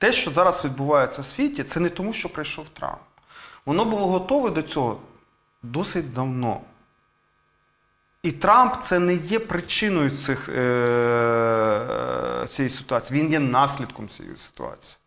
Те, що зараз відбувається в світі, це не тому, що прийшов Трамп. Воно було готове до цього досить давно. І Трамп це не є причиною цих, е, цієї ситуації. Він є наслідком цієї ситуації.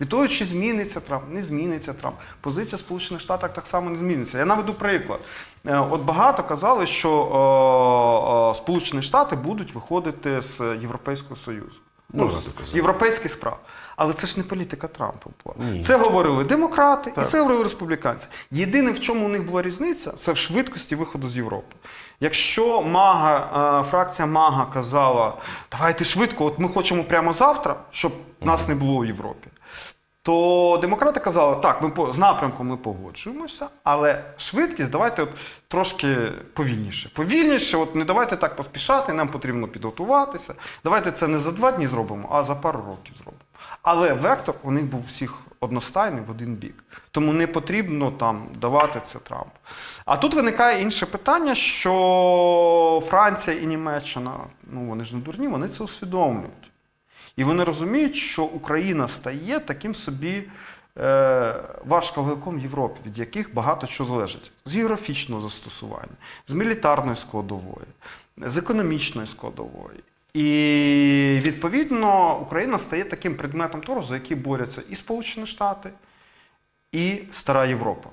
Від того, чи зміниться Трамп, не зміниться Трамп. Позиція Сполучених Штатів так само не зміниться. Я наведу приклад. Е, От багато казали, що е, е, Сполучені Штати будуть виходити з Європейського Союзу. Ну, європейських справ. Але це ж не політика Трампа була. Ні. Це говорили демократи і це говорили республіканці. Єдине, в чому у них була різниця, це в швидкості виходу з Європи. Якщо Мага, е, фракція Мага казала, давайте швидко, от ми хочемо прямо завтра, щоб нас не було у Європі. То демократи казали, так, ми з напрямком ми погоджуємося, але швидкість давайте от трошки повільніше. Повільніше, от не давайте так поспішати, нам потрібно підготуватися. Давайте це не за два дні зробимо, а за пару років зробимо. Але вектор у них був всіх одностайний в один бік. Тому не потрібно там давати це Трампу. А тут виникає інше питання, що Франція і Німеччина, ну вони ж не дурні, вони це усвідомлюють. І вони розуміють, що Україна стає таким собі е, важковиком Європі, від яких багато що залежить з географічного застосування, з мілітарної складової, з економічної складової. І відповідно Україна стає таким предметом торгу, за який борються і Сполучені Штати, і Стара Європа.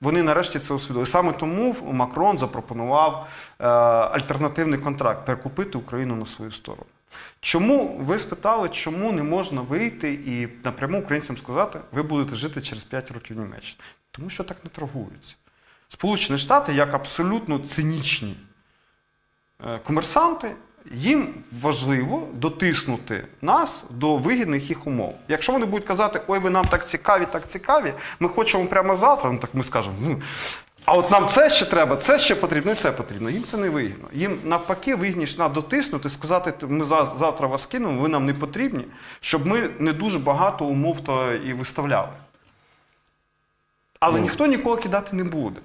Вони нарешті це усвідомили. Саме тому Макрон запропонував е, альтернативний контракт перекупити Україну на свою сторону. Чому ви спитали, чому не можна вийти і напряму українцям сказати, ви будете жити через 5 років в Німеччині? Тому що так не торгуються. Сполучені Штати, як абсолютно цинічні е, комерсанти, їм важливо дотиснути нас до вигідних їх умов. Якщо вони будуть казати, ой, ви нам так цікаві, так цікаві, ми хочемо прямо завтра, ну так ми скажемо. А от нам це ще треба, це ще потрібно, і це потрібно. Їм це не вигідно. Їм навпаки вигідніше нас дотиснути, сказати, ми завтра вас кинемо, ви нам не потрібні, щоб ми не дуже багато умов то і виставляли. Але ніхто нікого кидати не буде.